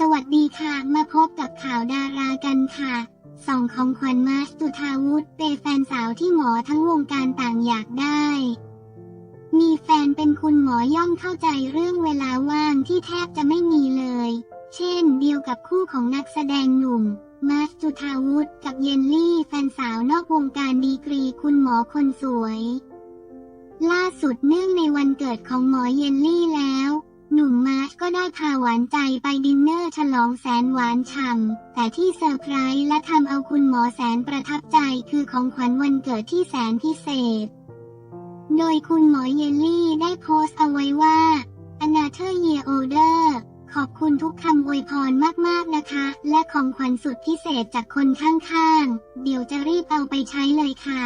สวัสดีค่ะ มาพบกับข่าวดารากันค่ะสองของขวัญมาสจุธาวุฒิเปย์แฟนสาวที่หมอทั้งวงการต่างอยากได้ มีแฟนเป็นคุณหมอย่อมเข้าใจเรื่องเวลาว่างที่แทบจะไม่มีเลย เช่นเดียวกับคู่ของนักแสดงหนุ่ม มาสจุธาวุฒิกับเยนลี่แฟนสาวนอกวงการดีกรีคุณหมอคนสวย ล่าสุดเนื่องในวันเกิดของหมอเยนลี่แล้ว นุ่มมาร์ชก็ได้พาหวานใจไปดินเนอร์ฉลองแสนหวานฉ่ำแต่ที่เซอร์ไพรส์และทำเอาคุณหมอแสนประทับใจคือของขวัญวันเกิดที่แสนพิเศษ โดยคุณหมอเยลลี่ได้โพสต์เอาไว้ว่า Another year older ขอบคุณทุกคำอวยพรมากๆนะคะ และของขวัญสุดพิเศษจากคนข้างๆ เดี๋ยวจะรีบเอาไปใช้เลยค่ะ